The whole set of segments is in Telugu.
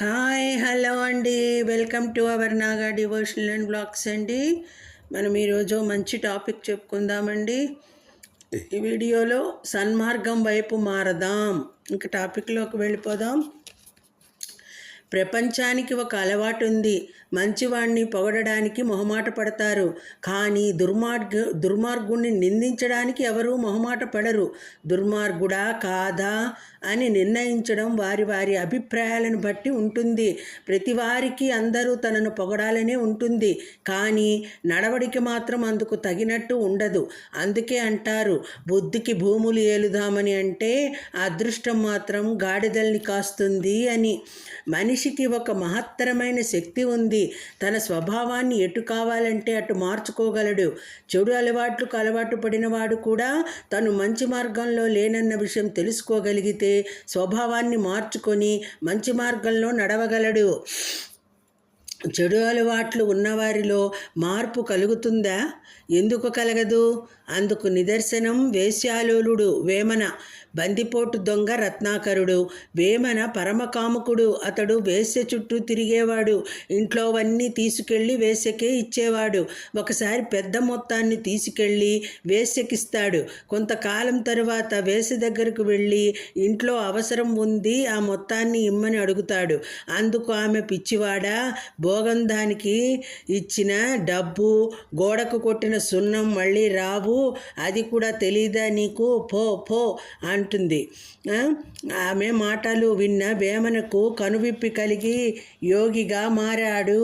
హాయ్ హలో అండి. Welcome to our Naga devotional and blogs అండి. మనం ఈరోజు మంచి టాపిక్ చెప్పుకుందామండి. ఈ వీడియోలో సన్మార్గం వైపు మారదాం. ఇంకా టాపిక్లోకి వెళ్ళిపోదాం. ప్రపంచానికి ఒక అలవాటు ఉంది. మంచివాణ్ణి పొగడడానికి మొహమాట పడతారు. కానీ దుర్మార్గ దుర్మార్గుణ్ణి నిందించడానికి ఎవరూ మొహమాట పడరు. దుర్మార్గుడా కాదా అని నిర్ణయించడం వారి వారి అభిప్రాయాలను బట్టి ఉంటుంది. ప్రతి వారికి అందరూ తనను పొగడాలనే ఉంటుంది. కానీ నడవడికి మాత్రం అందుకు తగినట్టు ఉండదు. అందుకే అంటారు బుద్ధికి భూములు ఏలుదామని అంటే అదృష్టం మాత్రం గాడిదల్ని కాస్తుంది అని. మనిషికి ఒక మహత్తరమైన శక్తి ఉంది. తన స్వభావాన్ని ఎటు కావాలంటే అటు మార్చుకోగలడు. చెడు అలవాట్లకు అలవాటు పడినవాడు కూడా తను మంచి మార్గంలో లేనన్న విషయం తెలుసుకోగలిగితే స్వభావాన్ని మార్చుకొని మంచి మార్గంలో నడవగలడు. చెడు అలవాట్లు ఉన్నవారిలో మార్పు కలుగుతుందా? ఎందుకు కలగదు? అందుకు నిదర్శనం వేశ్యాలోలుడు వేమన బందిపోటు దొంగ రత్నాకరుడు వేమన పరమకాముకుడు అతడు వేశ్య చుట్టూ తిరిగేవాడు ఇంట్లోవన్నీ తీసుకెళ్ళి వేశ్యకే ఇచ్చేవాడు ఒకసారి పెద్ద మొత్తాన్ని తీసుకెళ్ళి వేశ్యకిస్తాడు కొంతకాలం తరువాత వేశ్య దగ్గరకు వెళ్ళి ఇంట్లో అవసరం ఉంది ఆ మొత్తాన్ని ఇమ్మని అడుగుతాడు అందుకు ఆమె పిచ్చివాడా? గోగంధానికి ఇచ్చిన డబ్బు గోడకు కొట్టిన సున్నం మళ్ళీ రావు. అది కూడా తెలీదా నీకు? పో పో అంటుంది. ఆమె మాటలు విన్న వేమనకు కనువిప్పి కలిగి యోగిగా మారాడు.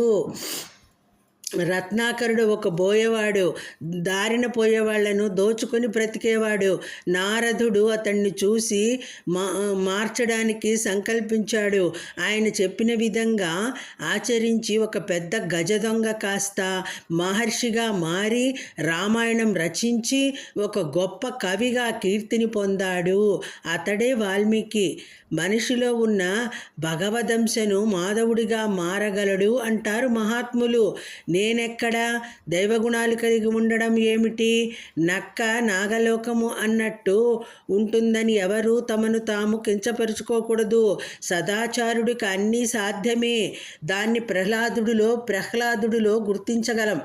రత్నాకరుడు ఒక బోయేవాడు దారిన పోయేవాళ్ళను దోచుకొని బ్రతికేవాడు. నారదుడు అతన్ని చూసి మా మార్చడానికి సంకల్పించాడు. ఆయన చెప్పిన విధంగా ఆచరించి ఒక పెద్ద గజ దొంగ కాస్త మహర్షిగా మారి రామాయణం రచించి ఒక గొప్ప కవిగా కీర్తిని పొందాడు. అతడే వాల్మీకి. మనిషిలో ఉన్న భగవదంశను మాధవుడిగా మారగలడు అంటారు మహాత్ములు. నేనెక్కడా? దైవగుణాలు కలిగి ఉండడం ఏమిటి? నక్క నాగలోకము అన్నట్టు ఉంటుందని ఎవరు తమను తాము కించపరుచుకోకూడదు. సదాచారుడికి అన్నీ సాధ్యమే. దాన్ని ప్రహ్లాదుడిలో ప్రహ్లాదుడిలో గుర్తించగలం.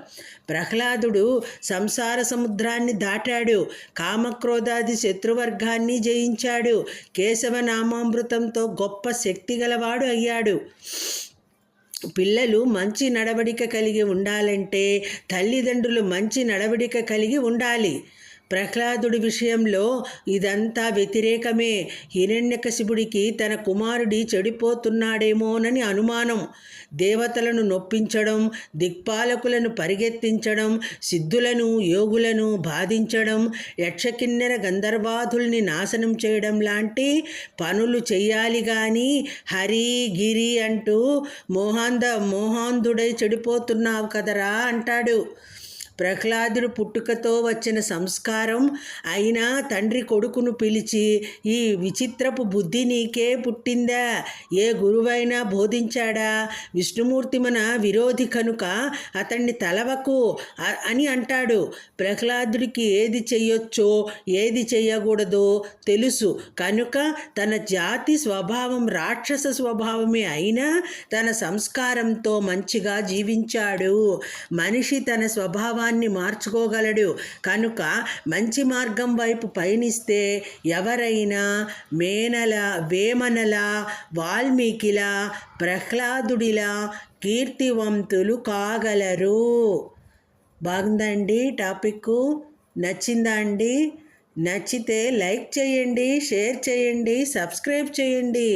ప్రహ్లాదుడు సంసార సముద్రాన్ని దాటాడు. కామక్రోధాది శత్రువర్గాన్ని జయించాడు. కేశవ నామామృతంతో గొప్ప శక్తి గలవాడు అయ్యాడు. పిల్లలు మంచి నడవడిక కలిగి ఉండాలంటే తల్లిదండ్రులు మంచి నడవడిక కలిగి ఉండాలి. ప్రహ్లాదుడి విషయంలో ఇదంతా వ్యతిరేకమే. హిరణ్యకశిపుడికి తన కుమారుడి చెడిపోతున్నాడేమోనని అనుమానం. దేవతలను నొప్పించడం దిక్పాలకులను పరిగెత్తించడం సిద్ధులను యోగులను బాధించడం యక్షకిన్నెర గంధర్వాధుల్ని నాశనం చేయడం లాంటి పనులు చెయ్యాలి కానీ హరి గిరి అంటూ మోహాంద మోహాంధుడై చెడిపోతున్నావు కదరా అంటాడు. ప్రహ్లాదుడు పుట్టుకతో వచ్చిన సంస్కారం అయినా తండ్రి కొడుకును పిలిచి ఈ విచిత్రపు బుద్ధి నీకే పుట్టిందా? ఏ గురువైనా బోధించాడా? విష్ణుమూర్తి మన విరోధి కనుక అతన్ని తలవకు అని అంటాడు. ప్రహ్లాదుడికి ఏది చెయ్యొచ్చో ఏది చెయ్యకూడదో తెలుసు. కనుక తన జాతి స్వభావం రాక్షస స్వభావమే అయినా తన సంస్కారంతో మంచిగా జీవించాడు. మనిషి తన స్వభావం స్వభావాన్ని మార్చుకోగలడు. కనుక మంచి మార్గం వైపు పయనిస్తే ఎవరైనా మేనల వేమనల వాల్మీకిలా ప్రహ్లాదుడిలా కీర్తివంతులు కాగలరు. బాగుందండి టాపిక్ నచ్చిందా అండి? నచ్చితే లైక్ చేయండి షేర్ చేయండి సబ్స్క్రైబ్ చేయండి.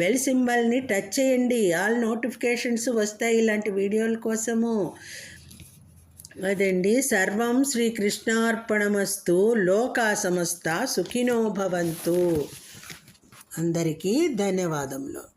బెల్ సింబల్ని టచ్ చేయండి. ఆల్ నోటిఫికేషన్స్ వస్తాయి ఇలాంటి వీడియోల కోసము. అదండి. సర్వం శ్రీకృష్ణార్పణమస్తు లోకా సమస్త సుఖినో భవంతు. అందరికీ ధన్యవాదములు.